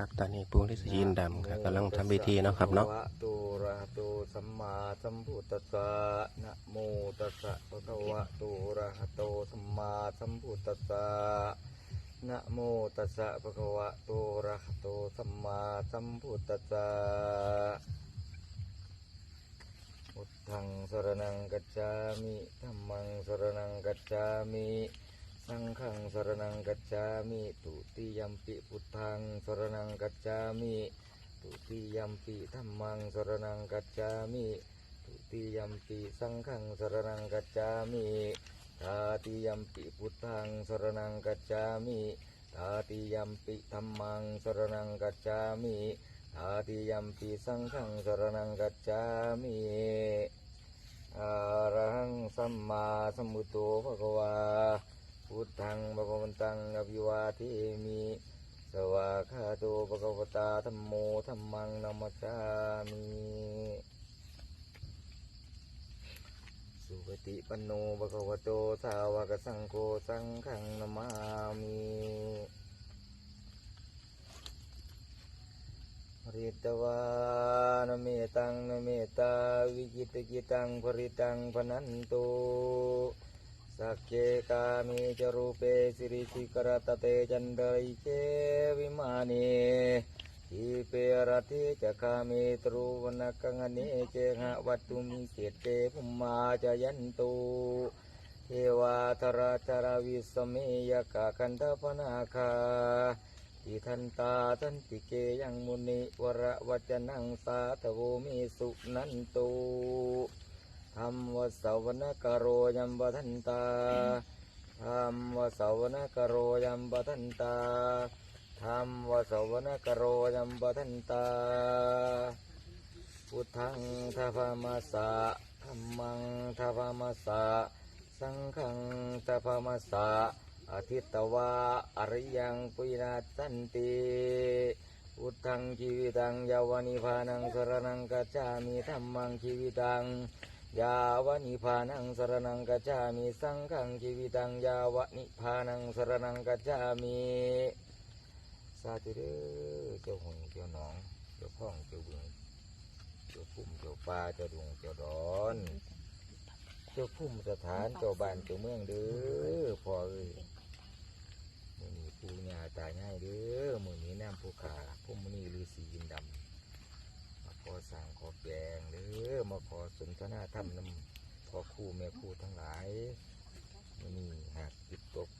ครับตอนนี้ปู่ฤาษีอินดำครับกำลังทำพิธีเนาะครับเนาะตุระหะโตสัมมาสัมพุทธัสสะนะโมตัสสะภะคะวะตอะระหะโตสัมมาสัมพุทธัสสะนะโมตัสสะภะคะวะตอะระหะโตสัมมาสัมพุทธัสสะพุทธังสรณังกัจจามิธัมมังสรณังกัจจามิ สังฆังสรณังกัจจามิตุติยัมปิพุทธังสรณังกัจจามิตุติยัมปิธัมมังสรณังกัจจามิตุติยัมปิสังฆังสรณังกัจจามิตาติยัมปิพุทธังสรณังกัจจามิตาติยัมปิธัมมังสรณังกัจจามิตาติยัมปิสังฆังสรณังกัจจามิอรหังสัมมาสัมพุทโธภะคะวา พุทธังภะคะวันตังอภิวาเทมิสวาคาโตภะคะวตาธัมโมธัมมังนัมมัสสามิสุปฏิปันโนภะคะวะโตสาวกสังโฆสังฆังนามามิริตวานเมตังนเมตาวิกิตกิตังปริตังพนันตุ สักเคกามิจรูปเปสิริสิกรตเตจันดริเชวิมานีทีเปรติจะคามิตรูวนกังเนเจหวัตตุมิเกตเตภุมมาจายันตุเทวาธราจาวิสเมยกะคันธปนาคาทิทันตาทันติเกยังมุนิวระวัจนังสาธโวมิสุนันตุ ธรรมวสาวนกโรยัมปทันตาธรรมวสาวนกโรยัมปทันตาธรรมวสาวนกโรยัมปทันตา พุทธังทพามาสสะธรรมังทพามาสสะสังฆังทพามาสสะอาทิตวาอริยังปุยนาสันติพุทธังชีวิตังยาวนิพานังสรนังกัจจามิธรรมังชีวิตัง ยาวนิพานังสรนังกัจจามิสังฆังชีวิตังยาวนิพานังสรนังกัจจามิสาธุเด้อเจ้าหงเจ้าหนอง เจ้าพ่องเจ้าบึงเจ้าพุ่มเจ้าป่าเจ้าดงเจ้าดอน เจ้าพุ่มสถานเจ้าบ้านเจ้าเมืองเด้อพ่อเอ้ยมือนี้ปูญาตายง่ายเด้อมือนี้น้ำภูขาพุ่มอนี้ฤาษียินดำ อสั่งขอแปลงหรือมาขอสนทนาธรรมนำพอคู่แม่คู่ทั้งหลายนี่หากจิตตก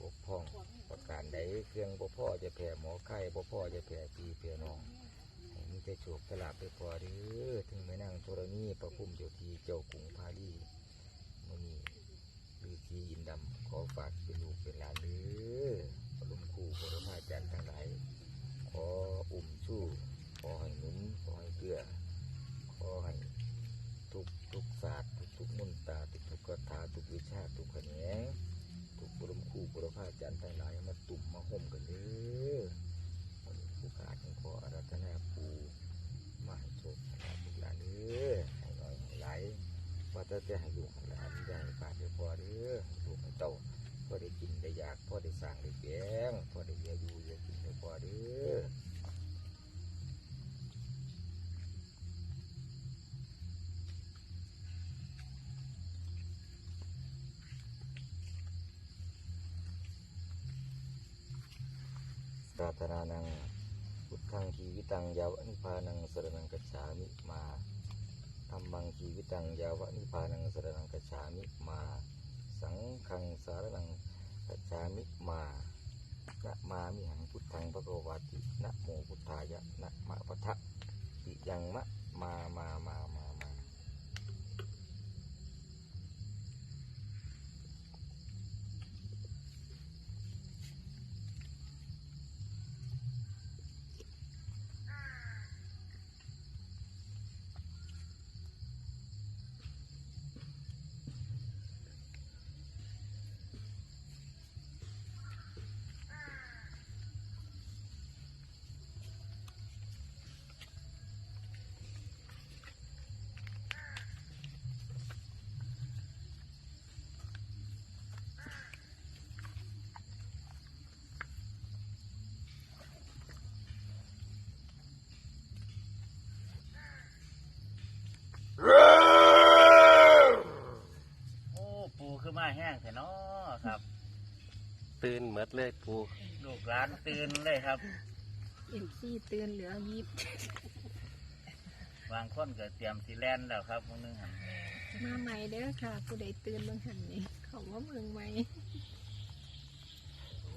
บกพร่องประการใดเครื่องบ่พ่อจะแผ่หมอไข้บ่พ่อจะแผ่ปีแผ่น้องมีแต่โชคสลาบไปพอเด้อถึงแม่นางธรณีประพุ่มเจ้าทีเจ้ากรุงพาลีมื้อนี้ฤาษีอินดำขอฝากเป็นลูกเป็นหลานเด้อพระลมครู่พระพาอาจารย์ทั้งหลายขออุ่มสู้ขอให้หนุน เกลือขอให้ทุกทุกศาสตร์ทุกทุกมนตาทุกทุกคาถาทุกวิชาทุกแขนงทุกบรมครูบรพาอาจารย์ทั้งหลายมาตุ่มมาห่มกันเด้อวันนี้ผู้ขาดของขออารัธนาปูมาให้โชคให้ลาภลูกหลานเด้อให้น้อยให้ไหลว่าจะจะให้ลูกให้หลานได้ให้ขาดได้พอเด้อลูกให้เต้าพอได้กินได้อยากพอได้สร้างได้แปลงพอได้เยียอยู่เยียกินได้พอเด้อารถนานังพุทธังชีวิตังยาวนิพพานังสรนังกัจฉามิมาธรรมังชีวิตังยาวนิพพานังสรนังกัจฉามิมา สังฆังสารนังกัจฉามิมานะมามิหังพุทธังพระโกวาตินะโมพุทธายะนะมะปะทะติยังมะมามามา ตื่นเลยครับ เอ็มซี่เตือนเหลือยิบบางคนก็เตรียมสีแลนแล้วครับมื้อนึงหันมาใหม่เด้อค่ะผู้ใดเตือนบางหันนี่เขาว่าเมืองใหม่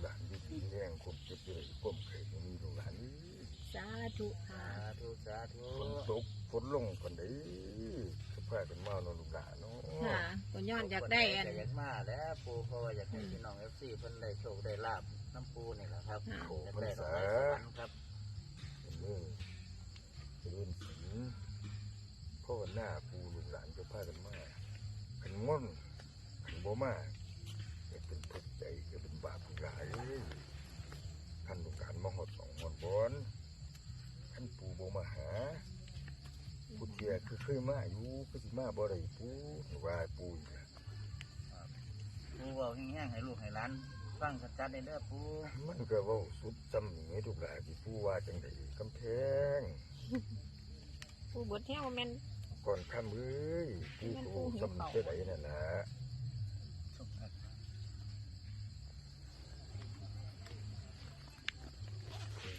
หลานอยู่ดีแรงคมเจ็บเลยก้มเคยมีลูกหลานนี่สาธุค่ะ สาธุสาธุฝนตกฝนลงคนใดก็พากันมาเนาะลูกหลานเนาะค่ะก็ย้อนอยากได้อันอยากมาแล้วปูเพราะว่าอยากให้พี่น้องเอฟซีเพิ่นได้โชคได้ลาบ น้ำปูนี่แหละครับค่ะอยากได้ดอกไม้สวรรค์ครับเมื่อเจริญศีลพ่อหน้าปูลูกหลานก็พากันมาขันง่อนขันบ่มาจะเป็นทุกข์ใจจะเป็นบาปผู้ร้ายขันลูกหลานมาหอดสองหอดบอนขันปูบ่มาหาผู้เทียคือเคยมาอยู่ก็สิมาบ่ได้ปูว่าปูอีกล่ะ ปูเว่าแห้งๆให้ลูกให้หลาน ฟังชัดๆได้เด้อปูมันก็เว่าสุดจำนี่ทุกหลายที่ผู้ว่าจังไดกำแพงผู้บทเที่ยวแม่นก่อนข้ามเอ้ยผู้โตจำได้ไหนนั่นนะ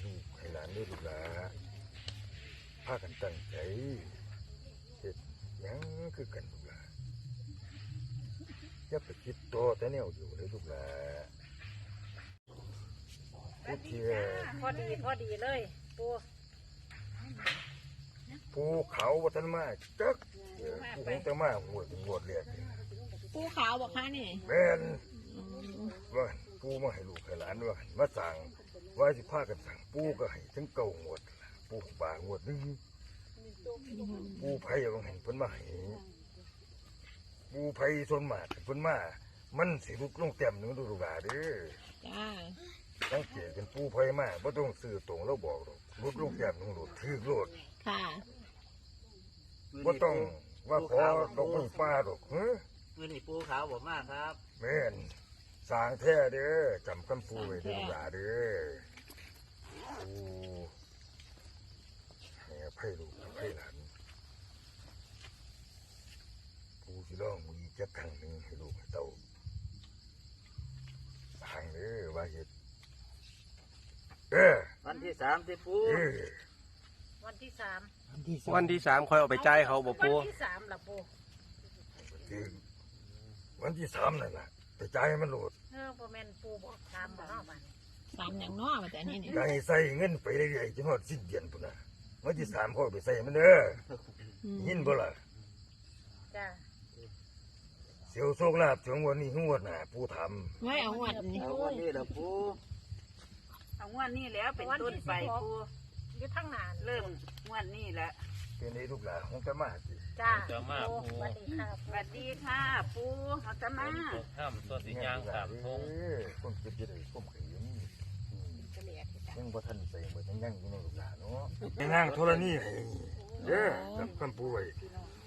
ลูกให้หลานด้วยลูกหลาพากันตั้งใจเฮ็ดหยังคือกันลูกหลาอย่าไปคิดโตแต่แนวอยู่เลยลูกหลา ผู้เทียพอดีพอดีเลย ปูภูเขาวัฒนมาจักเออภูของแต่มาหวดหวดเรียกปูขาวบอกค่ะนี่แม่นว่าปูมาให้ลูกให้หลานว่ามาสั่งว่าสิพากันสั่งปูก็ให้ทั้งเก่าหวดล่ะปูบางหวดหนึงปูไผ่บางแห่งเพิ่นมาให้ปูไผ่ส่วนมากเพิ่นมา มันสิลุกลงเต็มหนึงดูลูกหลานเด้อจ้า สังเกตเป็นปูไผ่มาบ่ต้องซื้อตรงแล้วบอกหรอกลุกลงเต็มหนึงโลดถือโลดค่ะ บ่ต้องว่าขอดอกไม้ฟ้าดอกเฮ้อมือนี่ปูขาวบอกมากครับ แม่นสร้างแท้เด้อจำคำปูไว้เด้อหลาเด้อปูให้อภัยลูกอภัยหลานปูสิร้องมีจักครั้งหนึ่งให้ลูกให้เต้าทางเด้อว่าเฮ็ด เออวันที่สามที่ปูเออวันที่สามวันที่สามคอยเอาไปจ่ายเขาบ่ปูวันที่สามล่ะปูถึงวันที่สามนั่นล่ะไปจ่ายให้มันโหลดเออพ่อแม่นปูบอกสามบ่เนาะมันสามอย่างเน้อมาแต่นี่นี่ได้ใส่เงินไปเรื่อยๆจนฮอดสิ้นเดือนพุ่นน่ะวันที่สามพ่อไปใส่มันเด้อยินบ่ล่ะจ้าเสียวโชคลาภถึงวันนี้หัวหน้าผู้ทไม่เอางวดนี้เอาวันนี้ละปู เอางวดนี้แล้วเป็นต้นไปปูอยู่ทั้งนานเริ่มงวดนี้แหละำเป็นในลูกหลานของตามาสิจ้าจะมาปูสวัสดีครับสวัสดีค่ะ ปูเอาตะมาห้ามตัวสียางสามทงเอ้ยคนเก็บจะได้ก้มเขียนเฉลี่ยที่จ้ายังบ่ทันใส่บ่ยังยังอยู่ในลูกหลานเนาะไปนั่งโทรนี่ให้เด้อกับคำปูไว้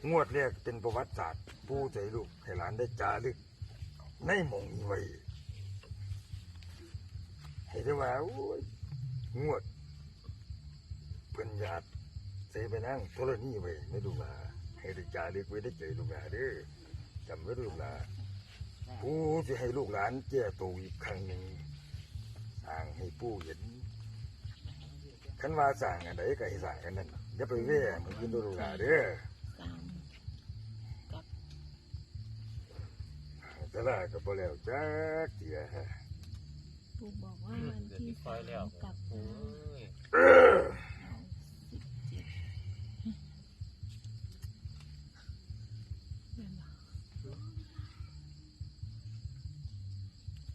งวดแรกเป็นประวัติศาสตร์ปูใจลูกให้หลานได้จารึกในหมองนี้ไว้ ให้ได้ว่าโอ้ยงวดเพิ่นญาติใส่ไปนั่งโทรนี่ไว้ในลูกหลานให้ได้จารึกไว้ได้ใจลูกหลานเด้อจำไว้ลูกหลานผู้จะให้ลูกหลานแก้ตัวอีกครั้งหนึ่งสร้างให้ผู้เห็นขันว่าสร้างอันใดก็ให้สร้างกันนั่นอย่าไปเว่มันกินตัวลูกหลานเด้อสามแต่ละก็บ่แล้วจักเทีย ปูบอกว่าวันที่คอยแล้วกับปูเออ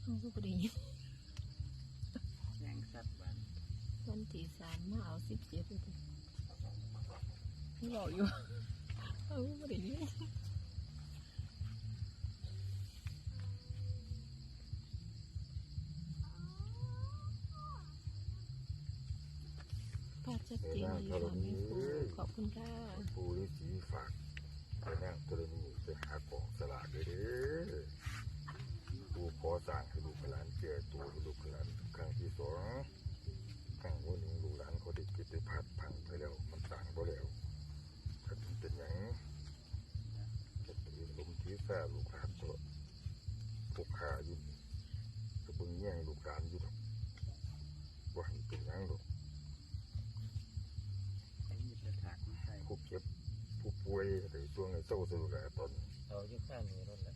เขาก็บ่ได้ยินแสงสัตว์บ้านวันที่สามมาเอาสิบเจ็ดเลยเขาบอกอยู่ คุณค่ะผู้ฤาษีฝากไปนั่งตัวนี้ไปหากองสลากเด้อผู้ขอสร้างให้ลูกหลานแก่ตัวลูกหลานครั้งที่สองครั้งวันหนึ่งลูกหลานเขาได้กิจพัดพังไปแล้วมันต่างบ่แล้วถ้าเป็นเป็นหยังจะเป็นลมที่แฝลูกหลานตัวาอยู่นี่ก็เบิ่งแย่งลูกหลานอยู่ ผู้ป่วยได้ช่วงให้เศร้าสรุกหลาตอนนี้เอาอยู่ข้างนี้รถแหละ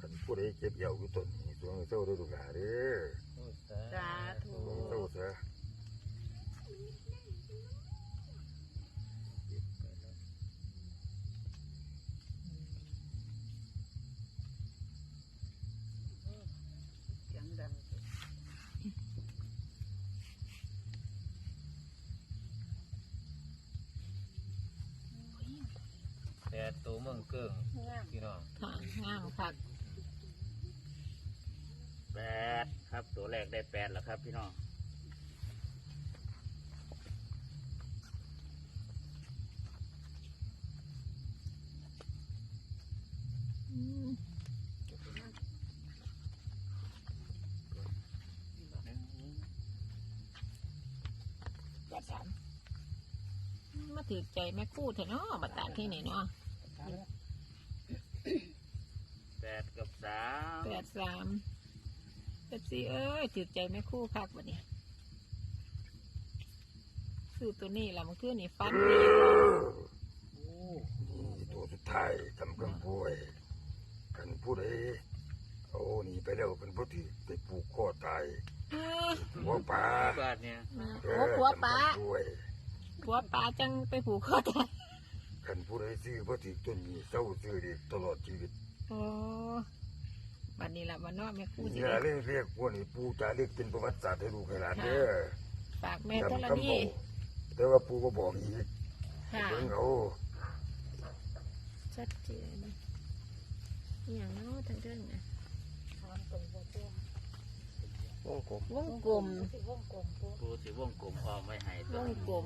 คันผู้ใดเจ็บเหี่ยวอยู่ตอนนี้ช่วงให้เศร้าสรุกหลาเด้อโอ้ยสาธุช่วงให้เศร้าเสีย ต่ตัวเมืองเกิงงามพี่น้องค่ะงามคักแปดครับ ตัวแรกได้แปดแล้วครับ พี่น้องอืมแปดสามมาถือใจแม่คู่เถอะเนาะบัตรที่นี่เนาะ แปดกับ สามแปดสามเป๊ปซี่เอ้ยถือใจแม่คู่คักบัดนี้ซื้อตัวนี้ละมันคือนี่ฟันดีกว่านี่ตัวสุดท้ายทำกำป่วยคันผู้ใดเอานี่ไปแล้วเป็นผู้ที่ไปผูกคอตายเออหัวป่าบาทเนี่ยเอโอ้อผัวป้าทำกำป่วยผัวป้าจังไปผูกคอตายคันผู้ใดซื้อผู้ที่ต้นนี้เศร้าซื้อดีตลอดชีวิตโอ้ บัดนี้ละวันนอกแม่คู่สิอย่าเรียกเรียกพวกนี้ปู่จะเรียกเป็นประวัติศาสตร์ให้ลูกให้หลานเด้อฝากแม่ธรจำคำณีบอกแต่ว่าปู่ก็บอกอีกค่ะ เบิ่งเอาชัดเจนอหย่างเน้อทั้งเรื่องนะวงกลมวงกลมปูสิวงกลมออมไว้ให้วตัวงกลม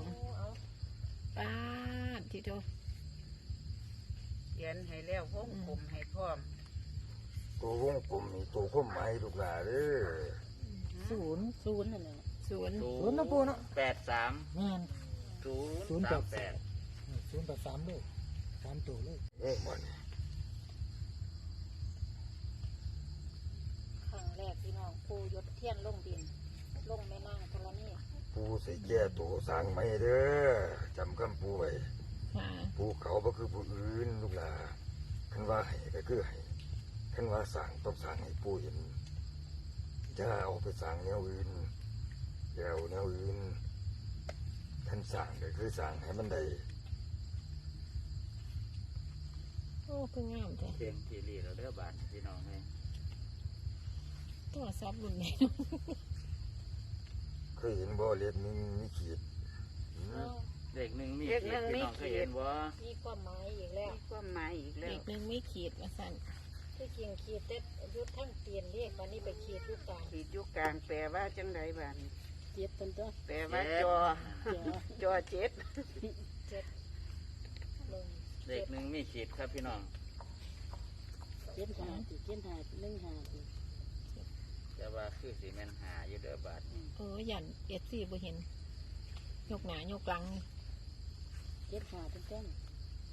ป้าดที่โตเขียนให้แล้ววงกลมให้พร้อม ตัววงกลมนี่ตัวข้อหมายลูกหลานเด้อศูนย์ศูนย์นั่นแหละศูนย์ศูนย์นะปูเนาะแปดสามแม่นศูศูนนย์ย์แปสาดมแปดศูนย์แปดสามเลยสามตัวเลยโอ้มันครั้งแรกพี่น้องปูยศเทียนลงดินลงแม่นางธรณีปู่ใส่แก่ตัวสร้างไม่เด้อจำคำปู่ไว้ค่ะปู่เขาบ่คือผู้อื่นลูกหลานคันว่าให้ก็คือให้ คันว่าสั่งต้องสั่งให้ปู่เห็นอย่าเอาไปสั่งแนวอื่นอย่าเอาแนวอื่นคันสั่งก็คือสั่งให้มันได้โอ้คืองามแท้เพียงทีรีเราเด้อบาทพี่น้องเลยโทรศัพท์รุ่นนี้เคยเห็นบ่เล็บหนึงมีขีดอืมเด็กหนึ่งมีขีดพี่น้องเคยเห็นบ่มีความหมายอีกแล้วมีความหมายอีกแล้เด็วกหนึ่งไม่ขีดว่าสั่น ที่เกียงขีดเต็ดยุดทั้งเตียนเรียกวันนี้ไปขีดลูกตาขีดอยู่กลางแปลว่าจังไดบ้านเจ็ดตันตัวแปลว่าจอเจ็ดจอเจ็ดเจ็ดลงเด็กหนึ่งมีขีดครับพี่น้อง เจ็ดหาติเจ็ดหาหนึ่งหาติแต่ว่าคือสีแมนหาอยู่เด้อบาทนี่เออหยันเอ็ดซี่บ่เห็นยกหนายกหลังเจ็ดหาเป็นต้น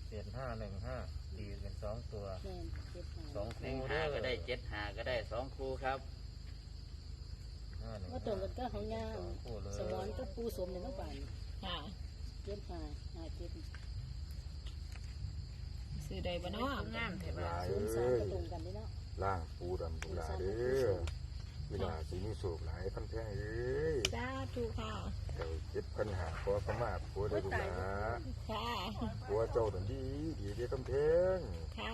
เจ็ดห้าหนึ่งห้า ตีเป็นสองตัวแม่นเจ็ดหาสองหนึ่คู่งเด้หาอก็ได้เจ็ดหาก็ได้สองคู่ครับ ห้าหนึ่งว่าตรงกันก็ของยาสองคู่เลยสมอนก็ปูสมในเมื่อวานค่ะเจ็ดหาหาเจ็ดซื้อได้บ่เนาะงามแท้หบ้าลานยศูนย์สามเอ้ก็ยตรงกันเลยเนาะล่างปูดำลูกหลานเด้อเวลาสิมีโศกหลายพันแพงเอ้ยสาธุค่ะเจ้าเจ็บปัญหาขอขมาผัวได้ลูกหลานค่ะผัวเจ้าดันดี ดีเดียวกำเพงค่ะ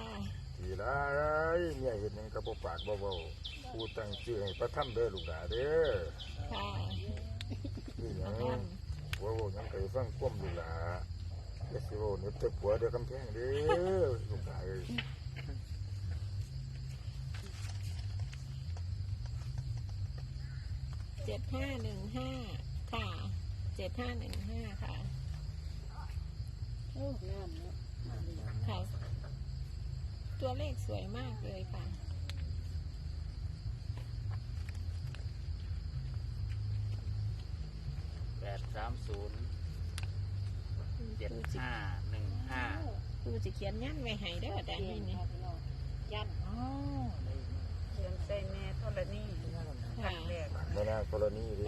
ทีไรเนี่ยเห็นยังกระบปากเบาๆผู้ตั้งชื่อให้พระถ้ำเด้อลูกหลาเด้อค่ะนี่ยังผัวเว่ายังเคยฟังก้มลูกหลาเดี๋ยวสิเว่าเน็บเตผัวเด้อกำแพงเด้อลูกหลาเอ้ยเจ็ดห้าหนึ่งห้า เจ็ดห้าหนึ่งห้าค่ะโอ้งามเนาะค่ะตัวเลขสวยมากเลยค่ะ แปดสามศูนย์เจ็ดห้าหนึ่งห้าครูจะเขียนยันไว้ให้เด้อแต่เตียนี่นนี่ค่ะพี่น้องยันเขียนใส่แม่ทรณีครั้ งแรกแม่นางกรณีหรือ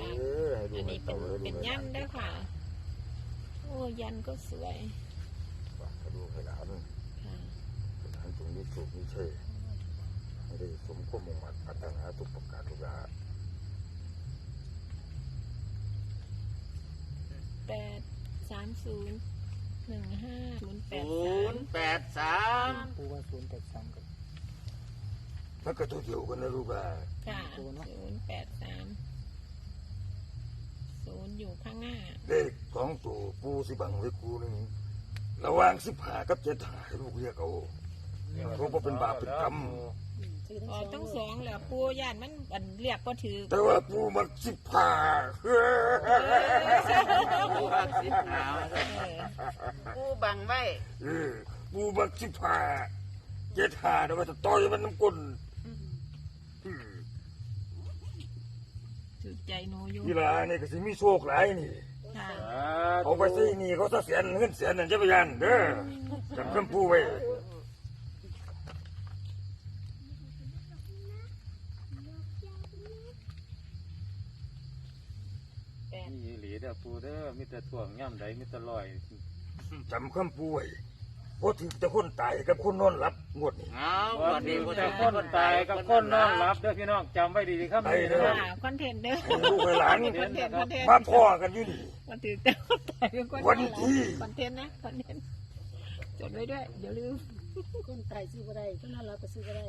ให้ดูอันให้นี้เป็เต่านเลยดูเป็นให้หยัลานนเด้อค่ะ โอ้ยันก็สวยฝากให้ดูให้หลานค่ะหลานตรงนี้ถูกนี่เช่ให้ได้สมความมุ่งมั่นปรารถนาทุกประการทุกอย่างแปดสามศูนย์หนึ่งห้าศูนย์แปดศูสามนย์แปดสาม ปูว่าศูนย์แปดสามกับ มันก็ตัวเดียวกันนะลูกหลานค่ะศูนย์แปดสามศูนย์อยู่ข้างหน้า เลขสองตัวปูสิบังไว้คูหนึงระหว่างสิบหากับเจ็ดหาให้ลูกเรียกเอาเพราะว่าเป็นบาปเป็นกรรมออกต้องสองแหล้วปูย่านมันอันเรียกก็ถือ แต่ว่าปูมันสิบหาผู้ว่าสิบหาวเออปูบังไว้เออปูมันสิบหาเจ็ดหาแต่ว่าจะต่อยมันน้ำก้นอืม ถือ ใจหนูอยู่กีฬานี่ก็สิมีโชคหลายนี่ค่ะ เอาไปสินี่เขาจะเสียนเงินเสียนนั่นจะไปยันเด้อจำคำพูไว้นี่หลีเด้อปูเด้อมีแต่ถ่วงย่ำใดมีแต่ลอยจำคำพูไว้ เพราะถึงจะคนตายกับคนนอนหลับงวดนี่เอาวัวันนนี้นี้แต่คนตายกับคนนอนหลับเด้อพี่น้องจำไว้ดีๆครับนี่เด้อค่ะคอนเทนต์เด้อให้ลูกให้หลานคอนเทนต์คอนเทนต์มาพ่อกันอยู่นี่ มันถือแต่คนตายเป็นคนวันที่ คอนเทนต์นะคอนเทนต์จดไว้ด้วยเดี๋ยวลืมคนตายซื้อบ่ได้คนน่ารักก็ซื้อบ่ได้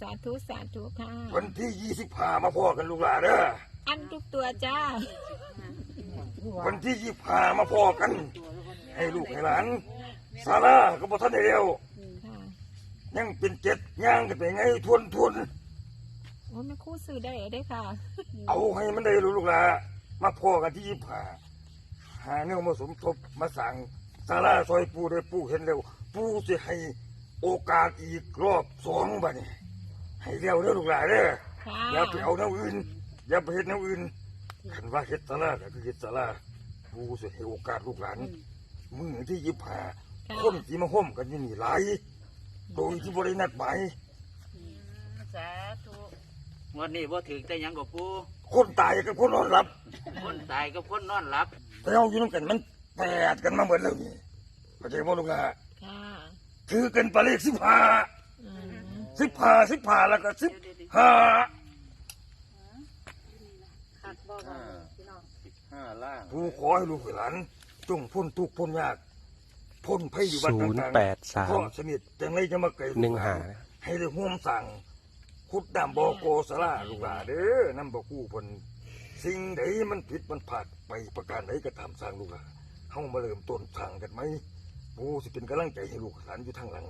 สาธุสาธุค่ะ วันที่ยี่สิบห้ามาพ่อกันลูกหลานเด้ออันทุกตัวจ้าวันที่ยี่สิบห้ามาพ่อกัน ให้ลูกให้หลานซาร่าก็บอกท่านเดียวค่ะยังเป็นเจ็ดย่างกันไปไงทวนทวนโอ้ไม่คู่ซื้อได้ได้อค่ะ เอาให้มันได้รู้ลูกหลานมาพ่อกันที่ยี่สิบห้าหาเนื้อมาสมทบมาสั่งซาร่าซอยปูได้ปูเห็นแล้วปูจะให้โอกาสอีกรอบสองบัดนี้ให้เร็วเด้อลูกหลานเด้อค่ะอย่าไปเอาแนวอื่น อย่าไปเฮ็ดแนวอื่นคันว่าเฮ็ดสาราก็คือเฮ็ดสาราผู้สิให้โอกาสลูกหลาน มือที่ยิบหาค่ะคนที่มาห่มกันอยู่นี่หลายโดยที่บ่ได้นัดหมายสาธุวันนี้ว่าถึงแต่หยังกับปูคนตายกับคนนอนหลับ คนตายกับคนนอนหลับ แต่เอาอยู่นํกันมันแปดกันมาหมดแล้วนี่เข้าใจบ่ลูกหลานค่ะถือกันไปเลขสิบห้าอืมสิบห้าสิบห้าแล้วก็สิบห้าหักบ่บ่พี่น้องสิบห้าล่าง ผู้ขอให้ลูกให้หลาน จงพ้นทุกข์พ้นยากพ้นภัยอยู่บ้านศูนย์ต่างแปดสาๆเพมราะสนิทจังไรจะมาเกิดหนึ่งหา ให้ได้ห่วมสั่งขุดดำบอโกสลาลูกหลาเด้อนำบอกกู้เพนสิ่งใดมันผิดมันผาดไปประการใดก็ตามสร้างลูกหลาเฮามาเริ่มต้นสั่งกันไหมผู้สิเป็นกำลังใจให้ลูกหลานอยู่ทางหลัง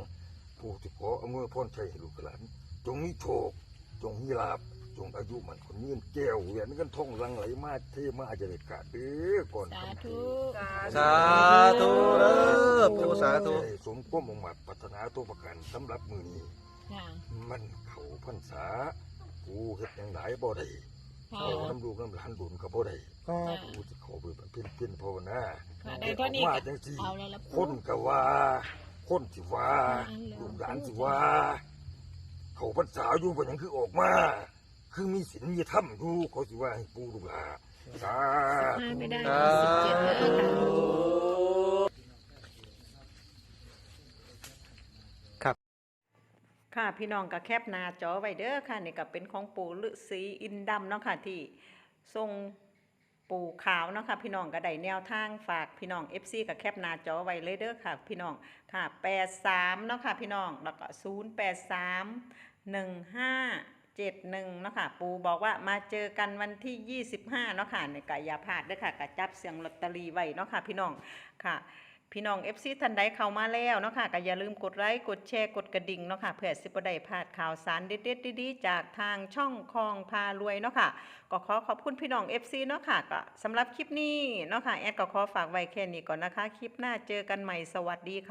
ผู้ที่ขอเอามือพ่นใจให้ลูกหลาน จงมีโชค จงมีลาบ จงอายุมันคนยืนแก้วเหวียนเงินทองหลังไหลมาเทมาจะได้กาดเด้อก่อนสาคำธุสาธุเด้อปูสาธุให้สมความมุ่งมั่นปรารถนาตัวประกันสำหรับมือนี้ค่ะมันเขาพรรษากูเฮ็ดหยังหลายบ่ได้ค่ะเขาน้ำลูกน้ำหลานดุนก็บ่ได้ก็กูจะเขาไปเพิ่นเพิ่นภาวนาค่ะได้เท่านี้ว่าก็จังซี่เอาแล้วละคนก็ว่าคนสิว่าเอาแล้วลูกหลานสิว่าเขาพรรษาอยู่บ่หยังคือออกมา คือมีศีลมีธรรมอยู่เขาสิว่าให้ปู่ลูกหลาสาห้าธุ ไม่ได้สิบเจ็ดเลยค่ะค่ะพี่น้องก็แคปหน้าจอไว้เด้อค่ะนี่ก็เป็นของปู่ฤาษีอินดำเนาะค่ะที่ทรงปู่ขาวเนาะค่ะพี่น้องก็ได้แนวทางฝากพี่น้อง FC ก็แคปหน้าจอไว้เลยเด้อค่ะ พี่น้องค่ะ 83เนาะค่ะพี่น้องแล้วก็083 1571 เจ็ดหนึ่งเนาะค่ะ ปูบอกว่ามาเจอกันวันที่ 25เนาะค่ะในก็อย่าพาดด้อค่ะก็จับเสียงลอตเตอรี่ไว้เนาะค่ะ พี่น้องค่ะ พี่น้อง FC ท่านใดเข้ามาแล้วเนาะค่ะก็อย่าลืมกดไลค์กดแชร์กดกระดิ่งเนาะค่ะเพื่อสิบได้พลาดข่าวสารเด็ดๆดีๆจากทางช่องคลองพารวยเนาะค่ะก็ขอขอบคุณพี่น้อง FC เนาะค่ะก็สำหรับคลิปนี้เนาะค่ะแอดก็ขอฝากไว้แค่นี้ก่อนนะคะ คลิปหน้าเจอกันใหม่สวัสดีค่ะ